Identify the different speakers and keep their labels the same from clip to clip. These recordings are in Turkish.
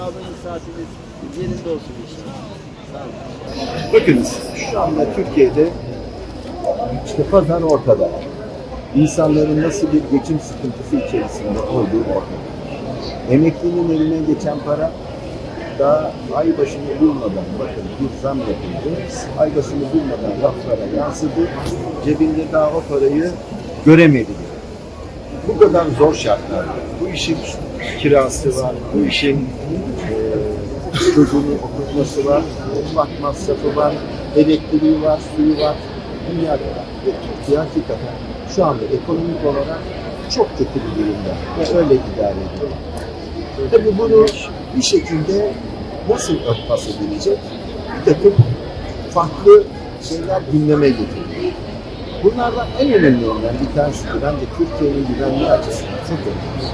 Speaker 1: Sağlığınız, saatiniz yerinde olsun inşallah.
Speaker 2: Bakınız şu anda Türkiye'de işte pazar ortada. İnsanların nasıl bir geçim sıkıntısı içerisinde olduğu ortada. Emeklinin eline geçen para daha ay başını bulmadan bakın bir zam yapıldı. Ay başını bulmadan raflara yansıdı. Cebinde daha o parayı göremedi. Bu kadar zor şartlarda bu işin kirası var, bu işin e, çocuğunu okutması var, mutfak masrafı var, elektriği var, suyu var, dünya kadar. Ve Türkiye hakikaten şu anda ekonomik olarak çok kötü bir durumda ve öyle idare ediyor. Tabii bunu bir şekilde nasıl örtbas edilecek? Bir takım farklı şeyler gündeme getiriliyor. Bunlardan en önemlilerinden bir tanesi de bence Türkiye'nin güvenliği açısından çok önemli.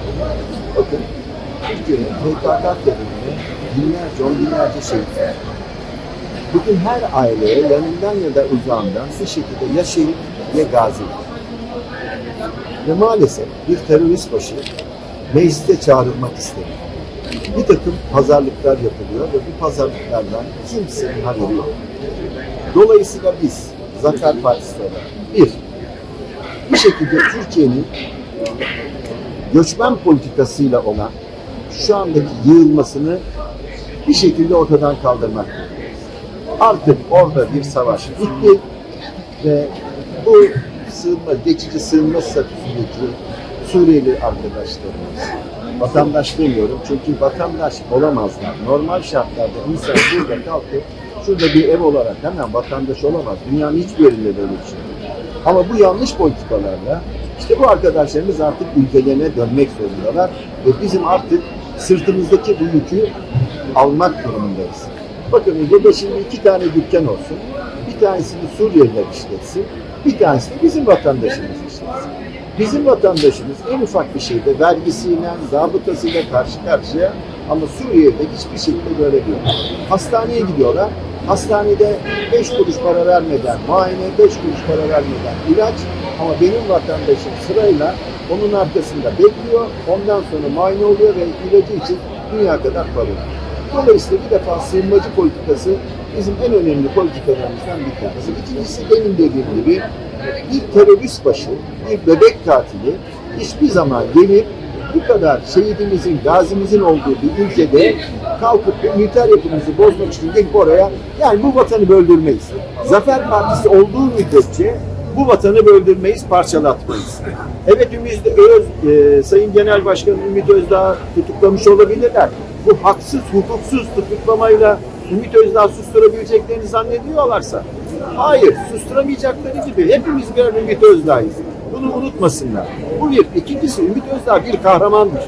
Speaker 2: Bakın Türkiye'nin PKK terörüne binlerce, on binlerce şehit. Bugün her aileye yanından ya da uzağından bir şekilde ya şehit ya gazi. Ve maalesef bir terörist başı mecliste çağrılmak istemiyor. Bir takım pazarlıklar yapılıyor ve bu pazarlıklardan kimsenin haberi yok. Dolayısıyla biz Zafer Partisi olarak bir, bir şekilde Türkiye'nin göçmen politikasıyla olan şu andaki yığılmasını bir şekilde ortadan kaldırmak. Artık orada bir savaş bitti ve bu sığınma, geçici sığınma statüsündeki Suriyeli arkadaşlarımız, vatandaş demiyorum çünkü vatandaş olamazlar. Normal şartlarda insan burada kalkıp şurada bir ev olarak hemen vatandaş olamaz. Dünyanın hiçbir yerinde böyle bir şey. Ama bu yanlış politikalarla işte bu arkadaşlarımız artık ülkelerine dönmek zorundalar ve bizim artık sırtımızdaki bu yükü almak durumundayız. Bakın burada şimdi iki tane dükkan olsun. Bir tanesini Suriyeliler işletsin. Bir tanesi de bizim vatandaşımız işletsin. Bizim vatandaşımız en ufak bir şeyde vergisiyle, zabıtasıyla karşı karşıya ama Suriye'de hiçbir şekilde böyle değil. Hastaneye gidiyorlar. Hastanede 5 kuruş para vermeden, muayene 5 kuruş para vermeden ilaç ama benim vatandaşım sırayla onun arkasında bekliyor. Ondan sonra muayene oluyor ve ilacı için dünya kadar para. Dolayısıyla bir defa sığınmacı politikası bizim en önemli politikalarımızdan bir tanesi. İkincisi benim dediğim gibi bir terörist başı, bir bebek katili hiçbir zaman gelip bu kadar şehidimizin, gazimizin olduğu bir ülkede kalkıp üniter yapımızı bozmak için gelip oraya yani bu vatanı böldürmeyiz. Zafer Partisi olduğu müddetçe bu vatanı böldürmeyiz, parçalatmayız. Evet Ümit Öz, e, Sayın Genel Başkan Ümit Özdağ tutuklamış olabilirler. Bu haksız, hukuksuz tutuklamayla Ümit Özdağ susturabileceklerini zannediyorlarsa hayır, susturamayacakları gibi hepimiz birer Ümit Özdağ'yız. Bunu unutmasınlar. Bu bir. İkincisi Ümit Özdağ bir kahramandır.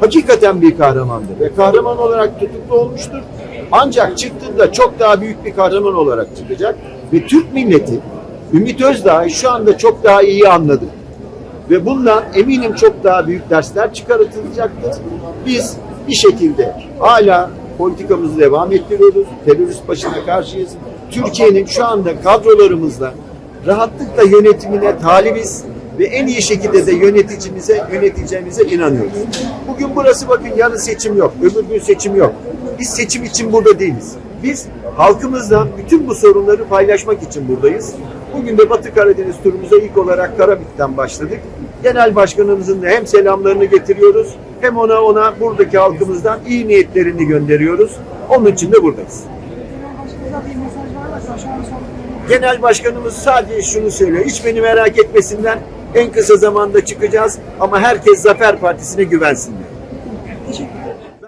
Speaker 2: Hakikaten bir kahramandır ve kahraman olarak tutuklu olmuştur. Ancak çıktığında çok daha büyük bir kahraman olarak çıkacak ve Türk milleti Ümit Özdağ'ı şu anda çok daha iyi anladı. Ve bundan eminim çok daha büyük dersler çıkartılacaktır. Biz bir şekilde hala politikamızı devam ettiriyoruz. Terörist başına karşıyız. Türkiye'nin şu anda kadrolarımızla rahatlıkla yönetimine talibiz ve en iyi şekilde de yöneticimize, yöneteceğimize inanıyoruz. Bugün burası bakın yarın seçim yok, öbür gün seçim yok. Biz seçim için burada değiliz. Biz halkımızla bütün bu sorunları paylaşmak için buradayız. Bugün de Batı Karadeniz turumuza ilk olarak Karabük'ten başladık. Genel Başkanımızın da hem selamlarını getiriyoruz hem ona ona buradaki halkımızdan iyi niyetlerini gönderiyoruz. Onun için de buradayız.
Speaker 3: Başkanıza bir mesaj var mı?
Speaker 2: Genel Başkanımız sadece şunu söylüyor. Hiç beni merak etmesinler. En kısa zamanda çıkacağız ama herkes Zafer Partisi'ne güvensin diyor.